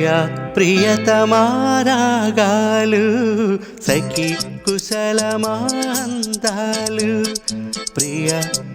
ప్రియ ప్రియతమారాగాలు సఖి కుశలమాందాలు ప్రియ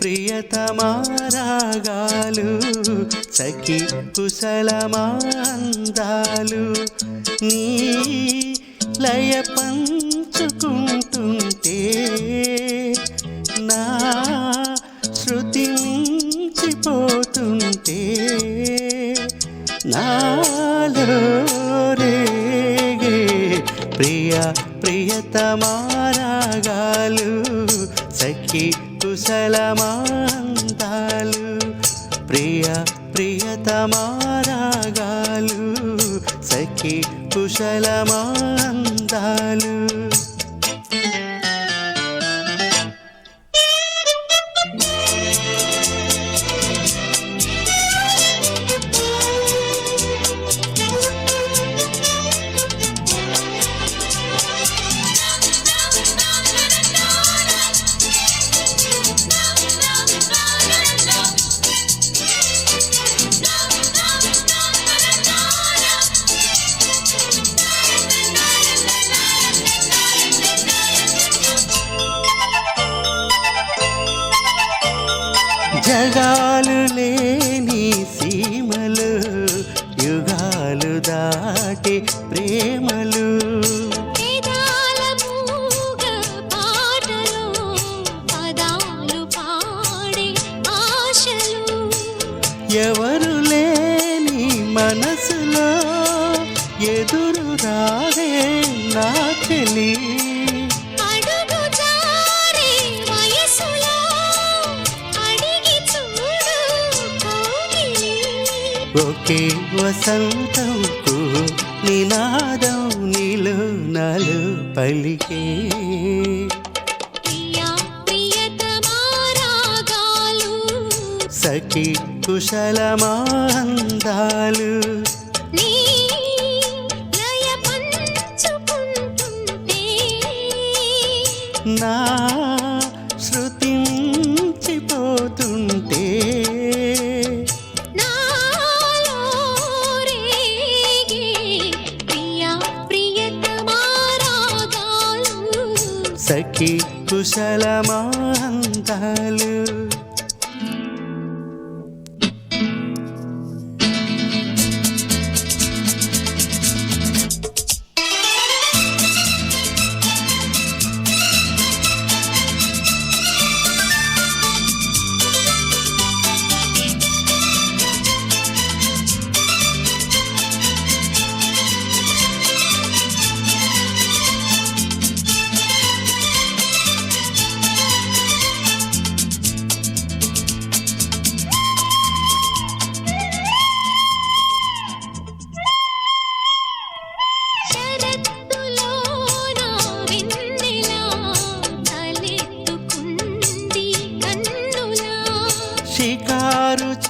ప్రియతమారాగాలు సఖి కుశలమాందాలు నీ లయ పంచుకుంటుంటే ప్రియతమారాగాలు సఖి కుశలమాంతాలు. ప్రియ ప్రియతమారాగాలు సఖి కుశలమాంతాలు. జగాలు లేని సీమలు యుగాలు దాటి ప్రేమలు. ఎవరు లేని మనసులో ఎదురు రాదే నా చెలి ఒకే వసంతంకు నినాదం నీలో నాలో పలికే. సఖి కుశలమాందాలు నీ సఖి కుశలమాందాలు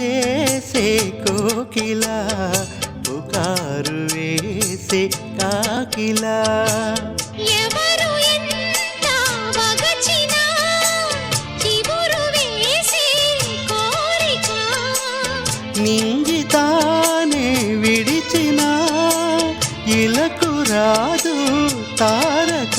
చేసే కోకిల పుకారు వేసే కాకిలా. నింగితానే విడిచిన ఇలకు రాదు తారక.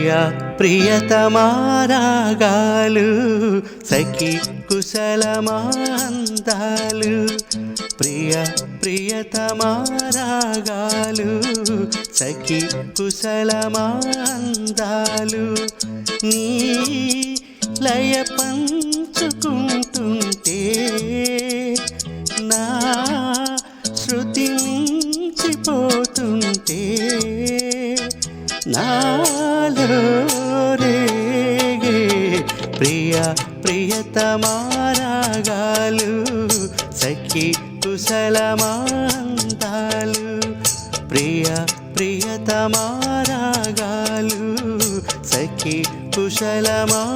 ప్రియతమారాగాలు సఖి కుశలమాందాలు ప్రియ ప్రియతమారాగాలు సఖి కుశలమాందాలు నీ లయ పంచుకుం నాలో రేగే ప్రియ ప్రియతమారాగాలు సఖి కుశలమాంతాలు. ప్రియ ప్రియతమారాగాలు సఖి కుశలమాంతాలు.